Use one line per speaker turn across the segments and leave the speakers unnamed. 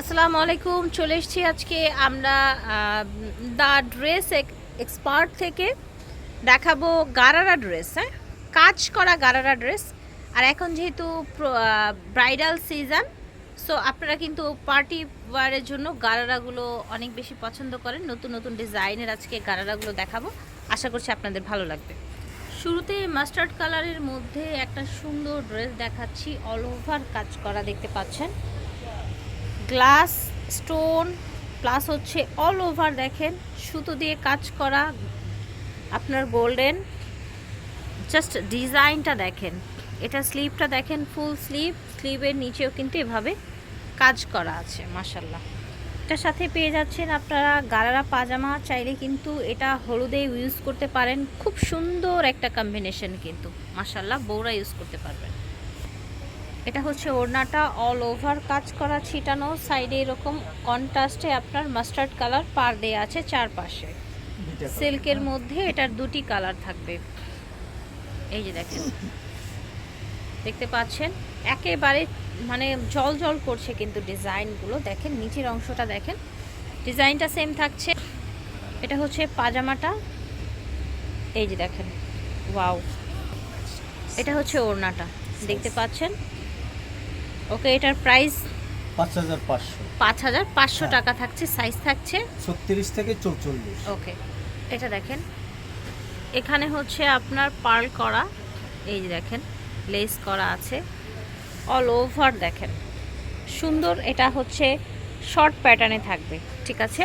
আসসালামু আলাইকুম, চলে এসেছি আজকে আমরা দা ড্রেস এক্সপার্ট থেকে দেখাবো গারারা ড্রেস হ্যাঁ? কাজ করা গারারা ড্রেস। আর এখন যেহেতু ব্রাইডাল সিজন, সো আপনারা কিন্তু পার্টি ওয়ারের জন্য গারারাগুলো অনেক বেশি পছন্দ করেন। নতুন নতুন ডিজাইনের আজকে গারারাগুলো দেখাবো। আশা করছি আপনাদের ভালো লাগবে। শুরুতে মাস্টার্ড কালারের মধ্যে একটা সুন্দর ড্রেস দেখাচ্ছি। অল ওভার কাজ করা দেখতে পাচ্ছেন। গ্লাস, স্টোন, প্লাস হচ্ছে অল ওভার দেখেন, সুতো দিয়ে কাজ করা আপনার গোল্ডেন জাস্ট ডিজাইনটা দেখেন, এটা স্লিভটা দেখেন ফুল স্লিভ স্লিভের নিচেও কিন্তু এভাবে কাজ করা আছে মাসাল্লাহ এটার সাথে পেয়ে যাচ্ছেন আপনারা গারারা পাজামা, চাইলে কিন্তু এটা হলুদে ইউজ করতে পারেন, খুব সুন্দর একটা কম্বিনেশন কিন্তু মাসাল্লাহ বউরা ইউজ করতে পারবেন। এটা হচ্ছে ওড়নাটা অল ওভার কাজ করা ছিটানো সাইডে এরকম কন্ট্রাস্টে আপনার মাস্টার্ড কালার পার দেয়া আছে চারপাশে। সিল্কের মধ্যে এটার দুটি কালার থাকবে। এই যে দেখেন। দেখতে পাচ্ছেন? একেবারে মানে জল জল করছে কিন্তু ডিজাইনগুলো। দেখেন নিচের অংশটা দেখেন। ডিজাইনটা সেম থাকছে। এটা হচ্ছে পাজামাটা। এই যে দেখেন। ওয়াও এটা হচ্ছে ওড়নাটা। দেখতে পাচ্ছেন? ওকে এটার প্রাইস
পাঁচ হাজার পাঁচশো।
পাঁচ হাজার পাঁচশো
হ্যাঁ।
টাকা থাকছে সাইজ থাকছে?
ছত্রিশ থেকে চৌচল্লিশ।
ওকে এটা দেখেন। এখানে হচ্ছে আপনার পার্ল করা এই যে দেখেন লেস করা আছে। অল ওভার দেখেন। সুন্দর এটা হচ্ছে শর্ট প্যাটার্নে থাকবে ঠিক আছে?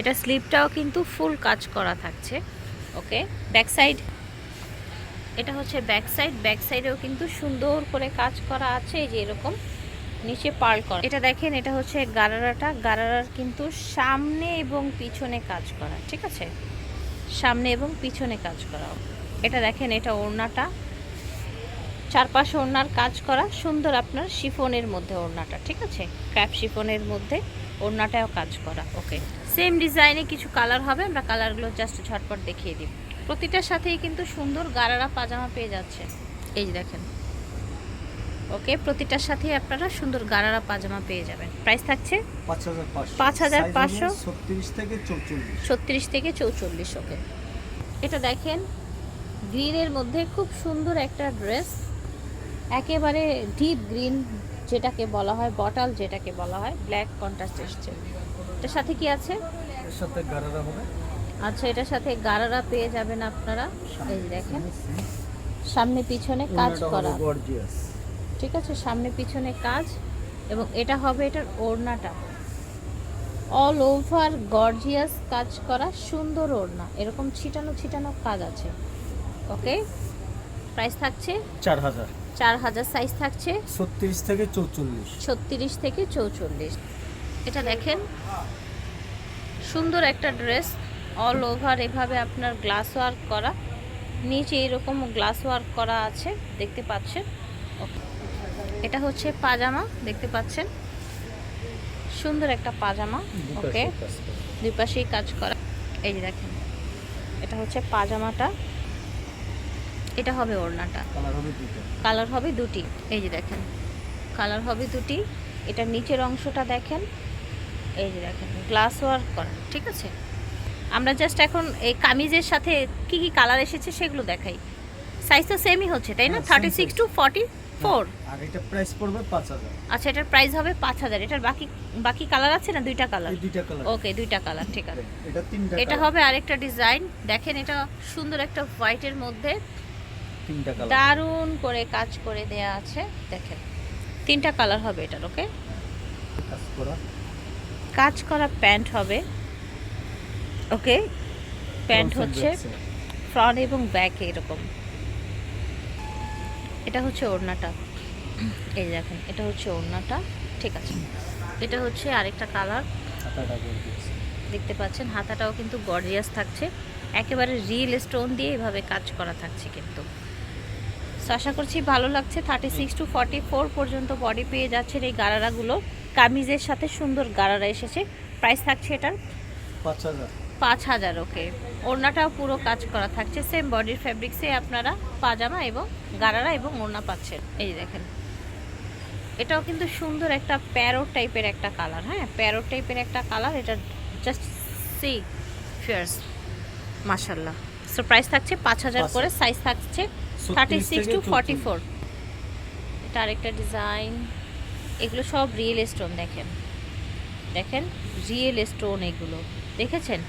এটা স্লিপটাও কিন্তু ফুল কাজ করা থাকছে। ওকে ব্যাক সাইড এটা হচ্ছে ব্যাক সাইড ব্যাক সাইডেও কিন্তু সুন্দর করে কাজ করা আছে, এই যে এরকম নিচে পার্ল করা। এটা দেখেন, এটা হচ্ছে গারারাটা। গারারার কিন্তু সামনে এবং পিছনে কাজ করা, ঠিক আছে? সামনে এবং পিছনে কাজ করা। এটা দেখেন, এটা ওড়নাটা। চারপাশে ওড়নার কাজ করা, সুন্দর আপনার শিফনের মধ্যে ওড়নাটা, ঠিক আছে? ক্র্যাপ শিফনের মধ্যে ওড়নাটাও কাজ করা, ওকে। সেম ডিজাইনে কিছু কালার হবে, আমরা কালারগুলো জাস্ট ঝটপট দেখিয়ে দিই প্রতিটার সাথেই কিন্তু সুন্দর গারারা পাজামা পেয়ে যাচ্ছে এই যে দেখেন। ওকে প্রতিটার সাথেই আপনারা সুন্দর গারারা পাজামা পেয়ে যাবেন। প্রাইস থাকছে
পাঁচ হাজার পাঁচশো? ছত্রিশ থেকে চৌচল্লিশ।
ছত্রিশ থেকে চৌচল্লিশ ওকে। এটা দেখেন গ্রিনের মধ্যে খুব সুন্দর একটা ড্রেস। একেবারে ডিপ গ্রিন যেটাকে বলা হয় বটল যেটাকে বলা হয় ব্ল্যাক কন্ট্রাস্ট এসছে। এটার সাথে কি আছে?
এর সাথে গারারা হবে।
আচ্ছা এটার সাথে গারারা পেয়ে যাবেন আপনারা। এই দেখেন সামনে পিছনে কাজ করা। ঠিক আছে সামনে পিছনে কাজ এবং এটা হবে এটার ওড়নাটা। অল ওভার গর্জিয়াস কাজ করা সুন্দর ওড়না। এরকম ছিটানো ছিটানো কাজ আছে। ওকে প্রাইস থাকছে?
চার হাজার।
চার হাজার সাইজ থাকছে?
ছত্রিশ থেকে চৌচল্লিশ।
ছত্রিশ থেকে চৌচল্লিশ। এটা দেখেন সুন্দর একটা ড্রেস অল ওভার এভাবে আপনার গ্লাস ওয়ার্ক করা। নিচে এরকম গ্লাস ওয়ার্ক করা আছে দেখতে পাচ্ছেন. এটা হচ্ছে পাজামা দেখতে পাচ্ছেন। সুন্দর একটা পাজামা ওকে দুই পাশেই কাজ করা। এই যে দেখেন এটা হচ্ছে পাজামাটা। এটা হবে ওড়নাটা।
কালার হবে
কালার হবে দুটি। এই যে দেখেন কালার হবে দুটি। এটা নিচের অংশটা দেখেন। এই যে দেখেন গ্লাস ওয়ার্ক করা ঠিক আছে? আমরা জাস্ট এখন এই কামিজের সাথে কি কি কালার এসেছে সেগুলো দেখাই। সাইজ তো সেমই হচ্ছে তাই না? Thirty six. Two forty four
আর এটা প্রাইস পড়বে পাঁচ হাজার।
আচ্ছা এটার প্রাইস হবে পাঁচ হাজার। এটার বাকি বাকি কালার আছে না দুইটা কালার
দুইটা কালার
ওকে দুইটা কালার ঠিক আছে।
এটা তিনটা
এটা হবে আরেকটা ডিজাইন দেখেন এটা সুন্দর একটা হোয়াইটের মধ্যে
তিনটা কালার
দারুণ করে কাজ করে দেয়া আছে। দেখেন তিনটা কালার হবে এটার ওকে
কাজ করা।
কাজ করা প্যান্ট হবে। ওকে প্যান্ট হচ্ছে ফ্রন্ট এবং ব্যাক এরকম। এটা হচ্ছে ওড়নাটা। এই দেখেন এটা হচ্ছে ওড়নাটা। ঠিক আছে। এটা হচ্ছে আরেকটা কালার দেখতে পাচ্ছেন হাতাটাও কিন্তু গর্জিয়াস থাকছে। একেবারে রিয়েল স্টোন দিয়ে এভাবে কাজ করা থাকছে কিন্তু। আশা করছি ভালো লাগছে। Thirty six two forty four পর্যন্ত বডি পেয়ে যাচ্ছেন এই গারারাগুলো। কামিজের সাথে সুন্দর গারারা এসেছে। প্রাইস থাকছে এটার?
পাঁচ হাজার।
পাঁচ হাজার ওকে ওড়নাটাও পুরো কাজ করা থাকছে। সেম বডির ফ্যাব্রিক্সে আপনারা পাজামা এবং গারারা এবং ওড়না পাচ্ছেন। এই দেখেন। এটাও কিন্তু সুন্দর একটা প্যারো টাইপের একটা কালার হ্যাঁ? প্যারো টাইপের একটা কালার এটা জাস্ট সি ফিয়ার্স মাশাল্লাহ সো প্রাইস থাকছে পাঁচ হাজার করে সাইজ থাকছে thirty six two forty four এটা আরেকটা ডিজাইন এগুলো সব রিয়েল স্টোন দেখেন। দেখেন? রিয়েল স্টোন এগুলো। দেখেছেন?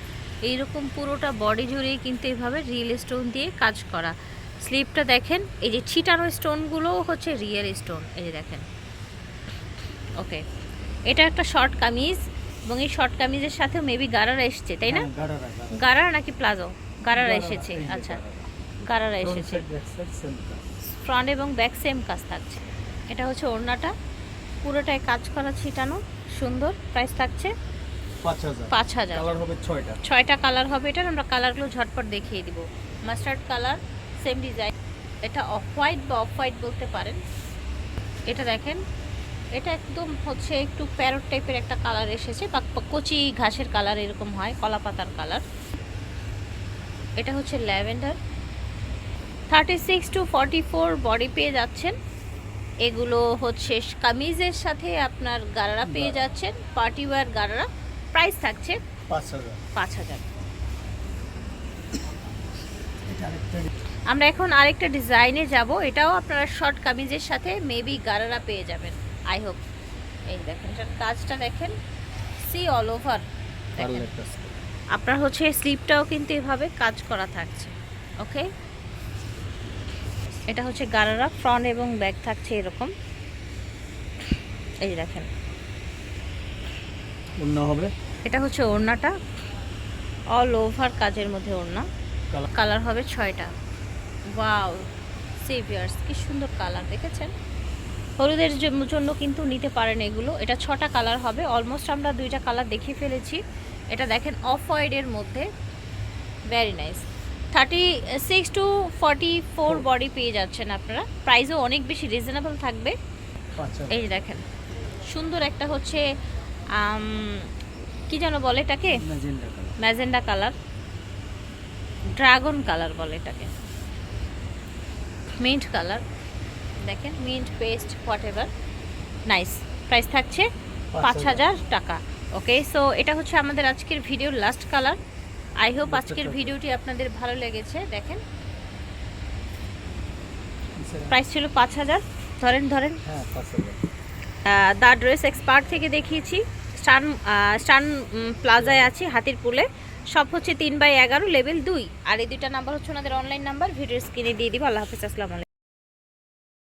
এইরকম পুরোটা বডি জুড়েই কিন্তু এভাবে রিয়েল স্টোন দিয়ে কাজ করা। স্লিপটা দেখেন এই যে ছিটানো স্টোনগুলোও হচ্ছে রিয়েল স্টোন এই যে দেখেন। ওকে এটা একটা শর্ট কামিজ এবং এই শর্ট কামিজের সাথে মেবি গারারা এসছে তাই না?
হ্যাঁ।
গারারা নাকি প্লাজো? গারারা
গাড়ারা,
এসেছে আচ্ছা। গারারা। এসেছে। ফ্রন্ট এবং ব্যাক সেম কাজ থাকছে। এটা হচ্ছে ওড়নাটা। পুরোটাই কাজ করা ছিটানো সুন্দর প্রাইস থাকছে।
পাঁচ হাজার। ছয়টা।
কালার হবে এটার আমরা কালারগুলো ঝটপট দেখিয়ে দিব। মাস্টার্ড কালার সেম ডিজাইন এটা অফ হোয়াইট বা অফ হোয়াইট বলতে পারেন। এটা দেখেন এটা একদম হচ্ছে একটু প্যারট টাইপের একটা কালার এসেছে বা কচি ঘাসের কালার এরকম হয় কলা পাতার কালার এটা হচ্ছে lavender. Thirty six two forty four body পেয়ে যাচ্ছেন। এগুলো হচ্ছে কামিজের সাথে আপনার গারারা পেয়ে যাচ্ছেন পার্টি ওয়্যার গারারা। প্রাইস থাকছে
পাঁচ হাজার।
পাঁচ হাজার। আমরা এখন আরেকটা ডিজাইনে যাব। এটাও আপনারা শর্ট কামিজের সাথে মেবি গারারা পেয়ে যাবেন আই হোপ এই দেখেন এটার কাজটা দেখেন সি অল ওভার। আপনার হচ্ছে স্লিপটাও কিন্তু এভাবে কাজ করা থাকছে ওকে এটা হচ্ছে গারারা ফ্রন্ট এবং ব্যাক থাকছে এরকম। এই দেখেন
অন্য হবে?
এটা হচ্ছে ওড়নাটা। অল ওভার কাজের মধ্যে ওড়না।
কালার
হবে ছয়টা। ওয়াও সেভিয়ার্স কি সুন্দর কালার দেখেছেন? হলুদের জন্য কিন্তু নিতে পারেন এগুলো। এটা ছটা কালার হবে। অলমোস্ট আমরা দুইটা কালার দেখিয়ে ফেলেছি। এটা দেখেন অফ হোয়াইটের মধ্যে। Very nice thirty six two forty four body পেয়ে যাচ্ছেন আপনারা। প্রাইসও অনেক বেশি রিজনেবল থাকবে। এই দেখেন। সুন্দর একটা হচ্ছে কি যেন বলে এটাকে? ম্যাজেন্ডা কালার ড্রাগন কালার বলে এটাকে। মিন্ট কালার দেখেন mint paste whatever nice price থাকছে পাঁচ হাজার। টাকা। ওকে সো এটা হচ্ছে আমাদের আজকের ভিডিওর লাস্ট কালার আই হোপ আজকের ভিডিওটি আপনাদের ভালো লেগেছে। দেখেন। প্রাইস ছিল পাঁচ হাজার। ধরেন ধরেন।
হ্যাঁ পাঁচ হাজার।
দ্য ড্রেস এক্সপার্ট থেকে দেখিয়েছি। স্টান স্টান প্লাজায় আছি হাতির পুলে সব হচ্ছে তিন বাই এগারো, লেভেল দুই। আর এই দুইটা নাম্বার হচ্ছে ওনাদের অনলাইন নাম্বার ভিডিও স্ক্রিনে দিয়ে দিব। আল্লাহ হাফিজ, আসসালামু আলাইকুম।